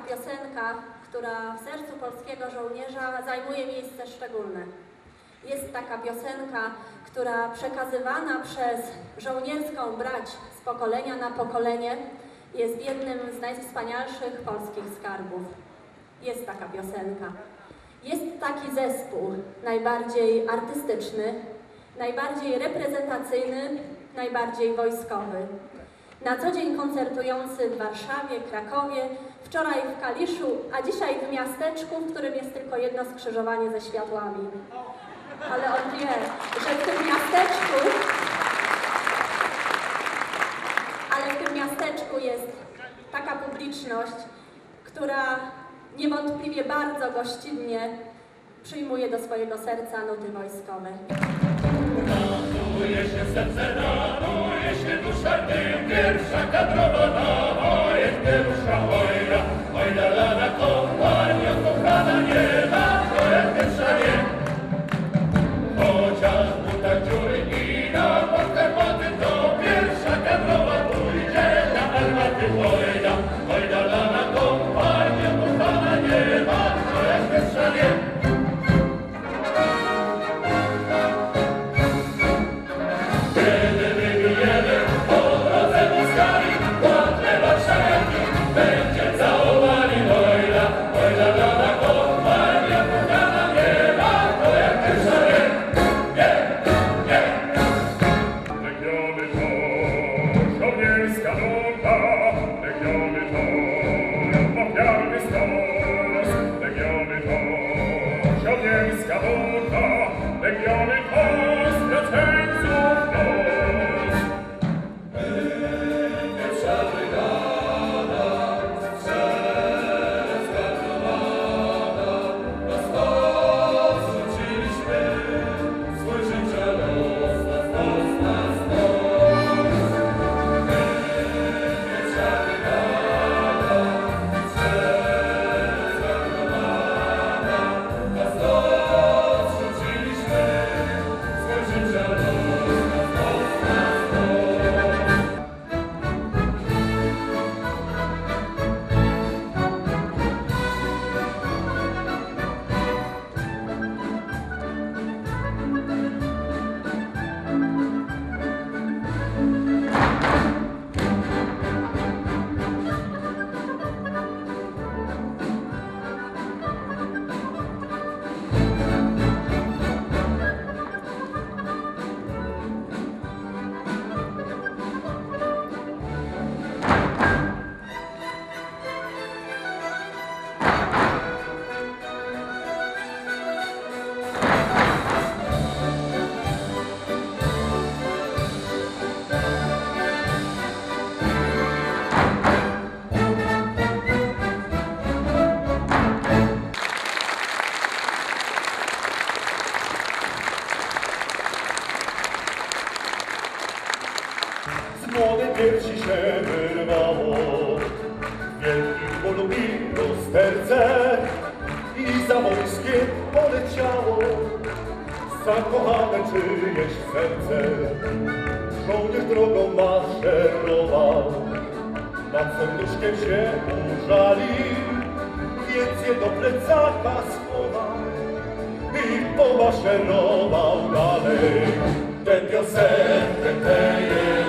piosenka, która w sercu polskiego żołnierza zajmuje miejsce szczególne. Jest taka piosenka, która przekazywana przez żołnierską brać z pokolenia na pokolenie jest jednym z najwspanialszych polskich skarbów. Jest taka piosenka. Jest taki zespół, najbardziej artystyczny, najbardziej reprezentacyjny, najbardziej wojskowy. Na co dzień koncertujący w Warszawie, Krakowie, wczoraj w Kaliszu, a dzisiaj w miasteczku, w którym jest tylko jedno skrzyżowanie ze światłami. Ale on wie, że w tym miasteczku, ale w tym miasteczku jest taka publiczność, która niewątpliwie bardzo gościnnie przyjmuje do swojego serca nuty wojskowe. Raduje się serce, raduje się dusza, gdy pierwsza kadrowa nawoje, caduta, e io mi się wyrwało. Rozterce I za wojskiem poleciało. Zakochane czyjeś serce Żołnierz drogą maszerował. Nad serduszkiem się użalił Więc je do plecaka schował I pomaszerował dalej. Tę piosenkę, tę